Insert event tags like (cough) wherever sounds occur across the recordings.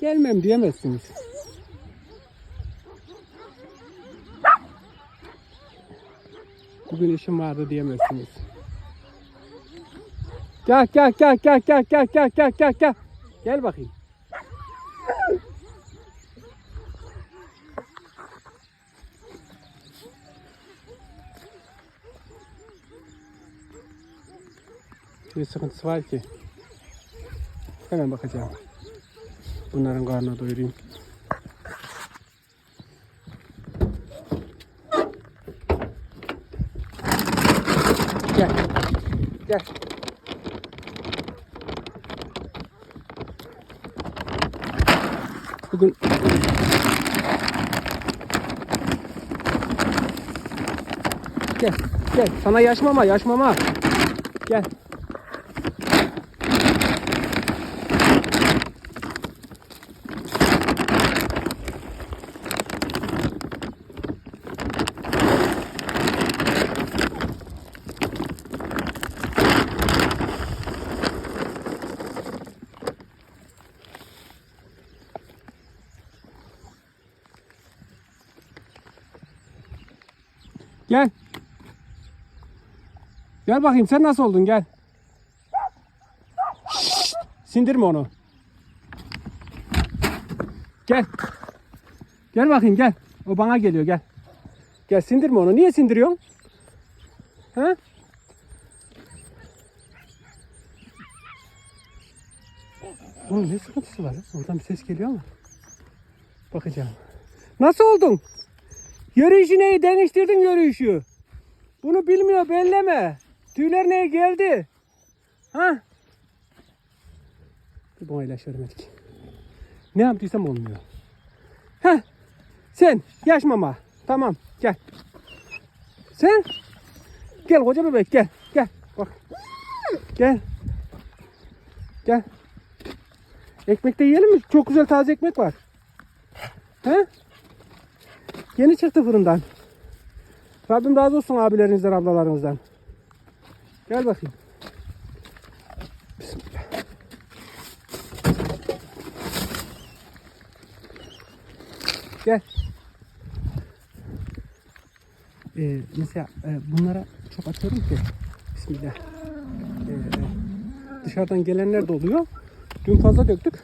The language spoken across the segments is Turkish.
Gelmem diyemezsiniz. Bugün işim vardı diyemezsiniz. Gel gel gel gel gel gel gel gel gel gel. Gel bakayım. Bir sıkıntısı var ki. Hemen bakacağım. Bunların karnını doyurayım. Gel. Gel. Bugün Gel. Gel. Sana yaşmama, yaşmama. Gel. Gel. Gel bakayım sen nasıl oldun gel. Şşt, sindirme onu. Gel. Gel bakayım gel. O bana geliyor gel. Gel sindirme onu. Niye sindiriyorsun? Ha? Oğlum ne sıkıntısı var? Oradan bir ses geliyor ama. Bakacağım. Nasıl oldun? Yürüyüşü neyi değiştirdin yürüyüşü? Bunu bilmiyor belleme. Tüyler neye geldi? Ha? Bir bana ilaç vermedik. Ne yaptıysam olmuyor. Ha? Sen yaş mama. Tamam gel. Sen gel koca bebek gel. Gel bak. Gel. Gel. Ekmek de yiyelim mi? Çok güzel taze ekmek var. He? Yeni çıktı fırından. Rabbim razı olsun abilerinizden, ablalarınızdan. Gel bakayım. Bismillah. Gel. Ee, mesela e, bunlara çok atıyorum ki. Bismillah. Ee, dışarıdan gelenler de oluyor. Dün fazla döktük.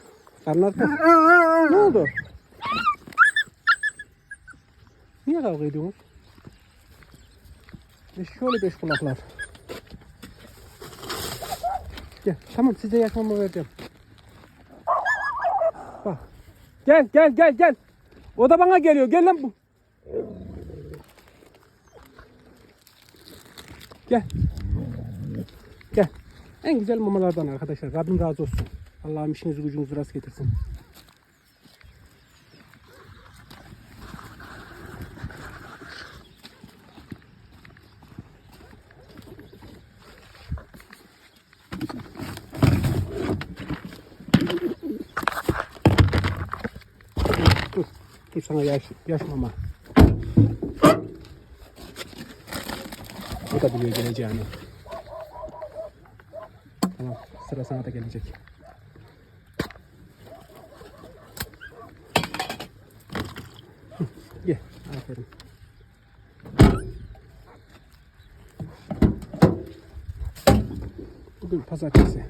Karnlar tok. (laughs) Ne oldu? Niye kavga ediyorsunuz? E şöyle beş kulaklar. Gel tamam size yakmamı vereceğim. Bak. Gel gel gel gel. O da bana geliyor. Gel lan bu. Gel. Gel. En güzel mamalardan arkadaşlar. Rabbim razı olsun. Allah'ım işinizi gücünüzü rast getirsin. Dur. Sana yaş, yaş mama. O da biliyor geleceğini. Tamam. Sıra sana da gelecek. Ye. Aferin. Bugün pazartesi.